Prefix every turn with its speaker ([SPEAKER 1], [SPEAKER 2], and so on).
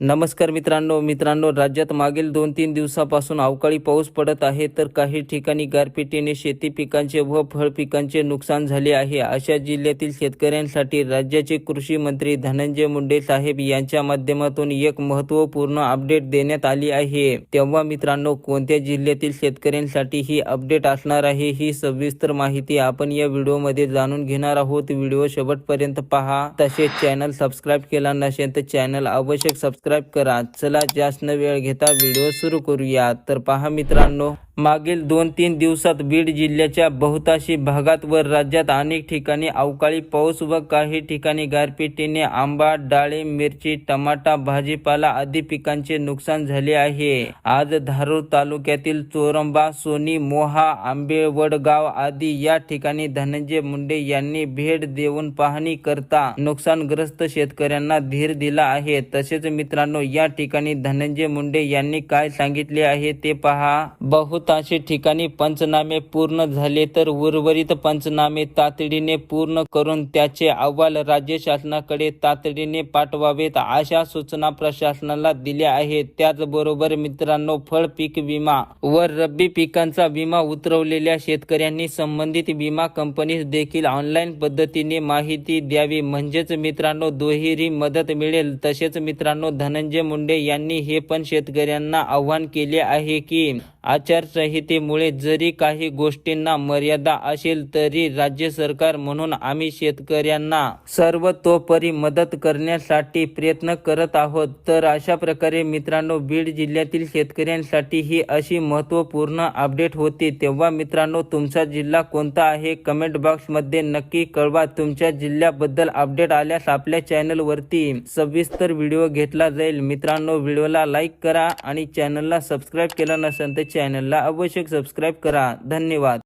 [SPEAKER 1] नमस्कार मित्रांनो मित्रांनो राज्यात मागील दोन तीन दिवसापासून अवकाळी पाऊस पडत आहे तर काही ठिकाणी गारपिटीने शेती पिकांचे व फळ पिकांचे नुकसान झाले आहे. अशा जिल्ह्यातील शेतकऱ्यांसाठी राज्याचे कृषी मंत्री धनंजय मुंडे साहेब यांच्या माध्यमातून एक महत्त्वपूर्ण अपडेट देण्यात आली आहे. तेव्हा मित्रांनो कोणत्या जिल्ह्यातील शेतकऱ्यांसाठी ही अपडेट असणार आहे ही सविस्तर माहिती आपण या व्हिडिओमध्ये जाणून घेणार आहोत. व्हिडिओ शेवटपर्यंत पहा. तसेच चॅनल सबस्क्राईब केला नसेल तर चॅनल आवश्यक सबस्क्राईब करा. चला जास्त वेळ घेता व्हिडिओ सुरू करूया. तर पहा मित्रांनो मागील दोन तीन दिवसात बीड जिल्ह्याच्या बहुतांशी भागात व राज्यात अनेक ठिकाणी अवकाळी पाऊस व काही ठिकाणी गारपिटीने आंबा डाळिंब मिरची टमाटा भाजीपाला आदी पिकांचे नुकसान झाले आहे. आज धारूर तालुक्यातील चोरंबा सोनी मोहा आंबेवडगाव आदी या ठिकाणी धनंजय मुंडे यांनी भेट देऊन पाहणी करता नुकसानग्रस्त शेतकऱ्यांना धीर दिला आहे. तसेच मित्रांनो या ठिकाणी धनंजय मुंडे यांनी काय सांगितले आहे ते पहा. बहुत बहुतांशी ठिकाणी पंचनामे पूर्ण झाले तर उर्वरित पंचनामे तातडीने पूर्ण करून त्याचे अहवाल राज्य शासनाकडे तातडीने पाठवावेत अशा सूचना प्रशासनाला दिल्या आहेत. त्याचबरोबर मित्रांनो फळ पीक विमा व रब्बी पिकांचा विमा उतरवलेल्या शेतकऱ्यांनी संबंधित विमा कंपनीस देखील ऑनलाईन पद्धतीने माहिती द्यावी. म्हणजेच मित्रांनो दुहेरी मदत मिळेल. तसेच मित्रांनो धनंजय मुंडे यांनी हे पण शेतकऱ्यांना आव्हान केले आहे की आचार आचारसंहितेमुळे जरी काही गोष्टींना मर्यादा असेल तरी राज्य सरकार म्हणून आम्ही शेतकऱ्यांना सर्वतोपरी मदत करण्यासाठी प्रयत्न करत आहोत. तर अशा प्रकारे मित्रांनो बीड जिल्ह्यातील शेतकऱ्यांसाठी ही अशी महत्त्वपूर्ण अपडेट होती. तेव्हा मित्रांनो तुमचा जिल्हा कोणता आहे? कमेंट बॉक्समध्ये नक्की कळवा. तुमच्या जिल्ह्याबद्दल अपडेट आल्यास आपल्या चॅनलवरती सविस्तर व्हिडिओ घेतला जाईल. मित्रांनो व्हिडिओला लाईक करा आणि चॅनलला सबस्क्राईब केलं नसेल तर चॅनलला आवश्यक सबस्क्राईब करा. धन्यवाद.